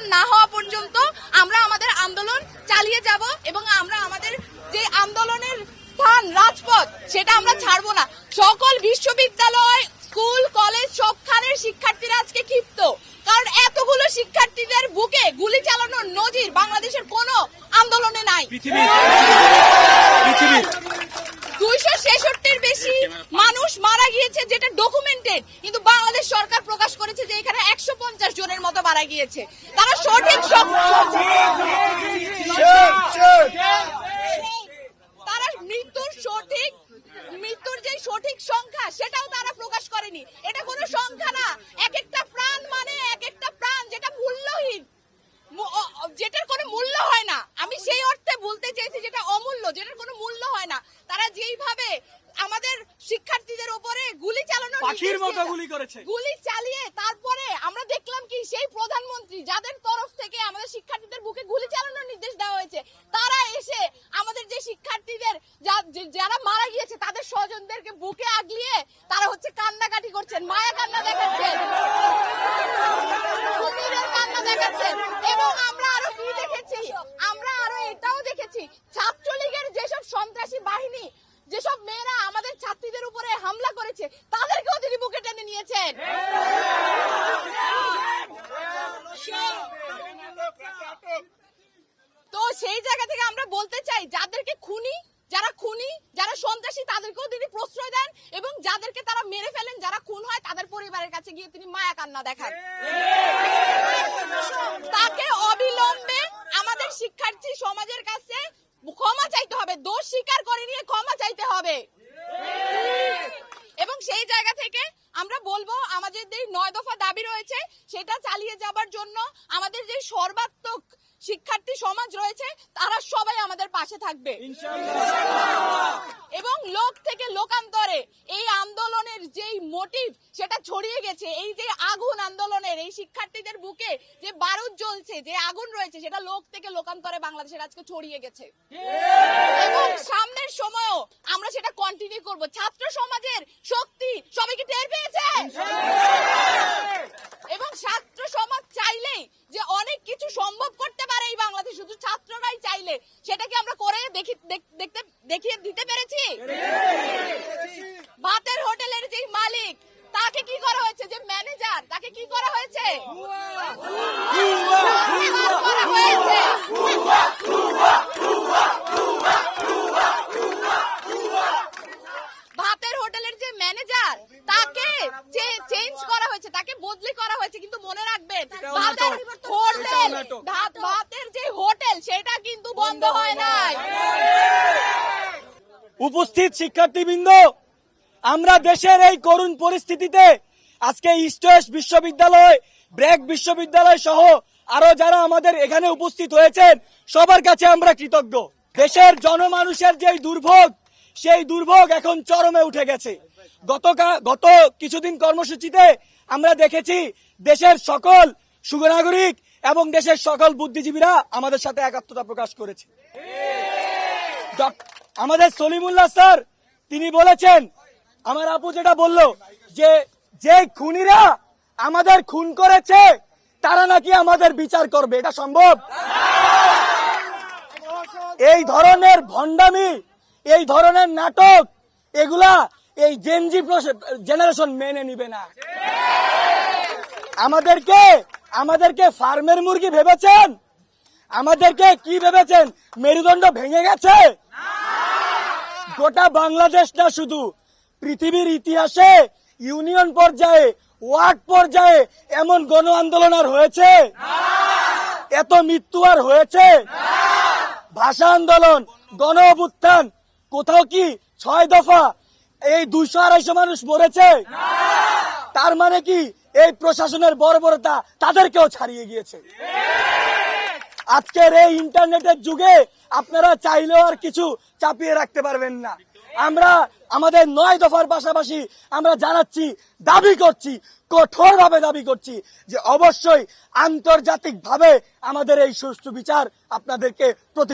নির্বাচন না হওয়া পর্যন্ত আমরা আমাদের আন্দোলন চালিয়ে যাব এবং আমরা আমাদের যে আন্দোলনের স্থান রাজপথ, সেটা আমরা ছাড়বো না। সকল বিশ্ববিদ্যালয় গিয়েছে যেটা ডকুমেন্টেড কিন্তু বাংলাদেশ সরকার প্রকাশ করেছে যে এখানে একশো পঞ্চাশ জনের মতো মারা গিয়েছে। তারা সঠিক তারা মৃত্যুর সঠিক মৃত্যুর যে সঠিক সংখ্যা, সেটাও তারা প্রকাশ করেনি। এটা কোনো সংখ্যা না। এক একটা প্রাণ মানে এক একটা প্রাণ যেটা মূল্যহীন। যেটার কোনো মূল্য হয় না। আমি সেই অর্থে বলতে চেয়েছি যেটা অমূল্য, যেটার কোনো মূল্য হয় না। তারা যেইভাবে আমাদের শিক্ষার্থীদের উপরে গুলি চালানোর পাখির মতো গুলি করেছে। গুলি চালিয়ে তারপরে আমরা দেখলাম কি সেই প্রধানমন্ত্রী যাদের তরফ থেকে আমাদের শিক্ষার্থীদের বুকে গুলি চালানোর নির্দেশ দেওয়া হয়েছে তারা এসে আমাদের যে শিক্ষার্থীদের যারা মারা গিয়েছে তাদের স্বজনদেরকে বুকে আগলিয়ে তারা হচ্ছে কান্নাকাটি করছেন মায়া কান্না দেখাচ্ছেন। কান্না দেখাচ্ছেন। এবং আমরা আরও কি দেখেছি? আমরা আরও এটাও দেখেছি ছাত্রলীগের যেসব সন্ত্রাসী বাহিনী যেসব উপরে করেছে তাদেরকেও তিনি বুকে টেনে নিয়েছেন। তো সেই জায়গা থেকে আমরা বলতে চাই, যাদেরকে খুনি, যারা খুনি, যারা সন্ত্রাসী, তাদেরকেও তিনি প্রশ্রয় দেন এবং যাদেরকে তারা মেরে ফেলেন, যারা খুন হয়, তাদের পরিবারের কাছে গিয়ে তিনি মায়া কান্না দেখান। তাকে অবিলম্বে আমাদের শিক্ষার্থী সমাজের কাছে ক্ষমা চাইতে হবে, দোষ স্বীকার করে নিয়ে ক্ষমা চাইতে হবে। সেই জায়গা থেকে আমরা বলব আমাদের যে নয় দফা দাবি রয়েছে, সেটা চালিয়ে যাবার জন্য আমাদের যে সর্বাত্মক শিক্ষার্থী সমাজ রয়েছে, তারা সবাই আমাদের পাশে থাকবে। এবং লোক থেকে লোকান্তরে এই আন্দোলনের যেই মোটিভ সেটা ছড়িয়ে গেছে। এই যে আগুন আন্দোলনের, এই শিক্ষার্থীদের বুকে যে বারুদ জ্বলছে, যে আগুন রয়েছে, সেটা লোক থেকে লোকান্তরে বাংলাদেশের আজকে ছড়িয়ে গেছে এবং সামনের সময়ও আমরা সেটা কন্টিনিউ করব ছাত্র সমাজের শক্তি সবাই কি টের পেয়েছেন এবং ছাত্র সমাজ চাইলেই যে অনেক কিছু সম্ভব করতে পারে এই বাংলাদেশ শুধু ছাত্ররাই চাইলে সেটা কি আমরা করে দেখি দেখ- দেখতে দেখিয়ে দিতে পেরেছি ভাতের হোটেলের যে মালিক তাকে কি করা হয়েছে যে ম্যানেজার তাকে কি করা হয়েছে করা হয়েছে ভাতের হোটেলের যে ম্যানেজার তাকে চেঞ্জ করা হয়েছে তাকে বদলি করা হয়েছে কিন্তু মনে রাখবেন এটাও ভাতের নাটক। হোটেল ভাত ভাতের যে হোটেল সেটা কিন্তু বন্ধ হয় নাই। উপস্থিত শিক্ষার্থীবৃন্দ আমরা দেশের এই করুণ পরিস্থিতিতে আজকে ইস্ট বিশ্ববিদ্যালয় ব্র্যাক বিশ্ববিদ্যালয় সহ আরও যারা আমাদের এখানে উপস্থিত হয়েছেন সবার কাছে আমরা কৃতজ্ঞ। দেশের জনমানুষের যে দুর্ভোগ সেই দুর্ভোগ এখন চরমে উঠে গেছে। গত কিছুদিন কর্মসূচিতে আমরা দেখেছি দেশের সকল সুনাগরিক এবং দেশের সকল বুদ্ধিজীবীরা আমাদের সাথে একাত্মতা প্রকাশ করেছে। আমাদের সলিমুল্লাহ স্যার, তিনি বলেছেন, আমার আপু যেটা বলল যে যে খুনিরা আমাদের খুন করেছে, তারা নাকি আমাদের বিচার করবে। এটা সম্ভব? এই ধরনের ভণ্ডামি, এই ধরনের নাটক, এগুলা এই জেনজি জেনারেশন মেনে নিবে না। আমাদেরকে আমাদেরকে ফার্মের মুরগি ভেবেছেন? আমাদেরকে কি ভেবেছেন? মেরুদণ্ড ভেঙে গেছে? গোটা বাংলাদেশ না শুধু, পৃথিবীর ইতিহাসে ইউনিয়ন পর্যায়ে, ওয়ার্ড পর্যায়ে এমন গণ আন্দোলন আর হয়েছে? এত মৃত্যু আর হয়েছে? ভাষা আন্দোলন, গণ অভ্যুত্থান, কোথাও কি ছয় দফা এই দুইশো আড়াইশো মানুষ মরেছে? তার মানে কি? এই প্রশাসনের বর্বরতা তাদেরকেও ছাড়িয়ে গিয়েছে। আজকের এই ইন্টারনেটের যুগে আপনারা চাইলেও আর কিছু চাপিয়ে রাখতে পারবেন না। আমরা আমাদের নয় দফার পাশাপাশি আমরা জানাচ্ছি, দাবি করছি, কঠোরভাবে দাবি করছি যে অবশ্যই আন্তর্জাতিক ভাবে আমাদের এই সুষ্ঠু বিচার আপনাদেরকে প্রতি